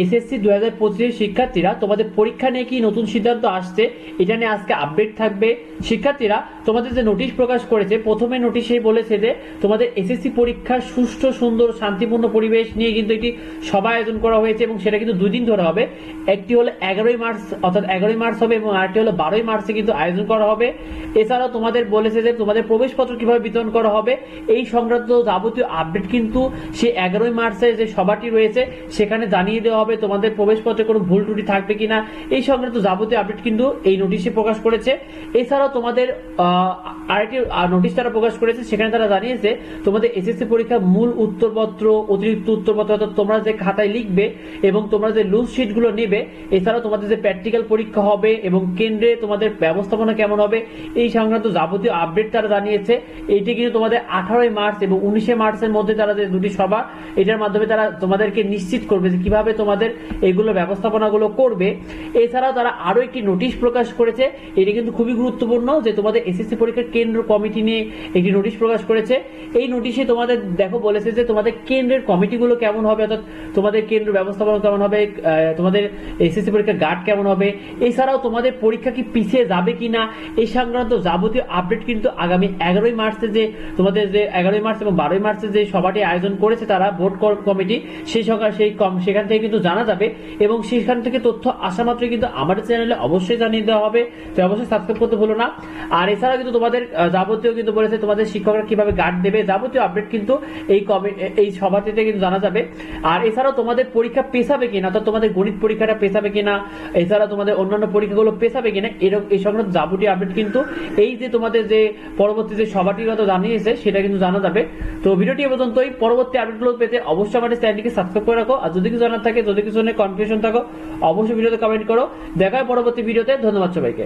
SSC দু হাজার পঁচিশের শিক্ষার্থীরা তোমাদের পরীক্ষা নিয়ে কি নতুন সিদ্ধান্ত আসছে, এটা নিয়ে আজকে আপডেট থাকবে। শিক্ষার্থীরা তোমাদের যে নোটিশ প্রকাশ করেছে, প্রথমে নোটিশেই বলেছে যে তোমাদের এসএসসি পরীক্ষার সুষ্ঠু, সুন্দর, শান্তিপূর্ণ পরিবেশ নিয়ে কিন্তু একটি সভা আয়োজন করা হয়েছে এবং সেটা কিন্তু দুই দিন ধরে হবে। একটি হলো এগারোই মার্চ, অর্থাৎ এগারোই মার্চ হবে এবং আরেকটি হলো বারোই মার্চে কিন্তু আয়োজন করা হবে। এছাড়াও তোমাদের বলেছে যে তোমাদের প্রবেশপত্র কীভাবে বিতরণ করা হবে, এই সংক্রান্ত যাবতীয় আপডেট কিন্তু সে এগারোই মার্চে যে সভাটি রয়েছে, সেখানে জানিয়ে দেওয়া হবে, তোমাদের প্রবেশপত্রে কোনো ভুল ত্রুটি থাকবে কিনা, এই সংক্রান্ত যাবতীয় আপডেট কিন্তু এই নোটিশে প্রকাশ করেছে। এছাড়াও তোমাদের আরেকটি নোটিশ তারা প্রকাশ করেছে, সেখানে তারা জানিয়েছে, তোমাদের এসএসসি পরীক্ষার মূল উত্তরপত্র, অতিরিক্ত উত্তরপত্র, অর্থাৎ তোমরা যে খাতায় লিখবে এবং তোমরা যে লুজ শিটগুলো নেবে, এছাড়াও তোমাদের যে প্র্যাকটিক্যাল পরীক্ষা হবে এবং কেন্দ্রে তোমাদের ব্যবস্থাপনা কেমন হবে, এই সংক্রান্ত যাবতীয় আপডেট তারা জানিয়েছে। এটি কিন্তু তোমাদের আঠারোই মার্চ এবং উনিশে মার্চের মধ্যে তারা যে দুটি সভা, এটার মাধ্যমে তারা তোমাদেরকে নিশ্চিত করবে যে কীভাবে তোমাদের এগুলো ব্যবস্থাপনাগুলো করবে। এছাড়াও তারা আরও একটি নোটিশ প্রকাশ করেছে। এটি কিন্তু খুবই গুরুত্বপূর্ণ যে তোমাদের এসএসসি পরীক্ষার কেন্দ্র কমিটি নিয়ে একটি নোটিশ প্রকাশ করেছে। এই নোটিশে তোমাদের দেখো বলেছে যে তোমাদের কেন্দ্রের কমিটিগুলো কেমন হবে, অর্থাৎ তোমাদের কেন্দ্র ব্যবস্থাপনা কেমন হবে তোমাদের এসএসসি পরীক্ষার গার্ড কেমন হবে। এছাড়াও তোমাদের পরীক্ষা কি পিছিয়ে যাবে কিনা এই সংক্রান্ত যাবতীয় আপডেট কিন্তু আগামী এগারোই মার্চে যে তোমাদের যে এগারোই মার্চ এবং বারোই মার্চে যে সভাটি আয়োজন করেছে তারা ভোট কমিটি সেই সকাল, সেই কম, সেখান থেকে কিন্তু জানা যাবে এবং সেখান থেকে তথ্য আসা মাত্রই কিন্তু আমাদের চ্যানেলে অবশ্যই জানিয়ে দেওয়া হবে। তো অবশ্যই সাবস্ক্রাইব করতে ভুলো না। আর এছাড়া কিন্তু তোমাদের যাবতীয় কিন্তু বলেছে তোমাদের শিক্ষকরা কীভাবে গার্ড দেবে। যাবতীয় আপডেট কিন্তু এই এই সভাটিতে কিন্তু জানা যাবে। আর এছাড়াও তোমাদের পরীক্ষা পেছাবে কিনা, অর্থাৎ তোমাদের গণিত পরীক্ষাটা পেছাবে কিনা এছাড়া তোমাদের অন্যান্য পরীক্ষাগুলো পেছাবে কিনা, এরকম, এই সংক্রান্ত যাবতীয় আপডেট কিন্তু এই যে তোমাদের যে পরবর্তী যে সভাটির কথা জানিয়েছে, সেটা কিন্তু জানা যাবে। তো ভিডিওটি পর্যন্তই। পরবর্তী আপডেটগুলো পেতে অবশ্যই আমাদের চ্যানেলটিকে সাবস্ক্রাইব করে রাখো। আর যদি কিছু জানার থাকে যদি কিছু নিয়ে কনফিউশন থাকো অবশ্যই ভিডিওতে কমেন্ট করো। দেখা পরবর্তী ভিডিওতে ধন্যবাদ সবাইকে।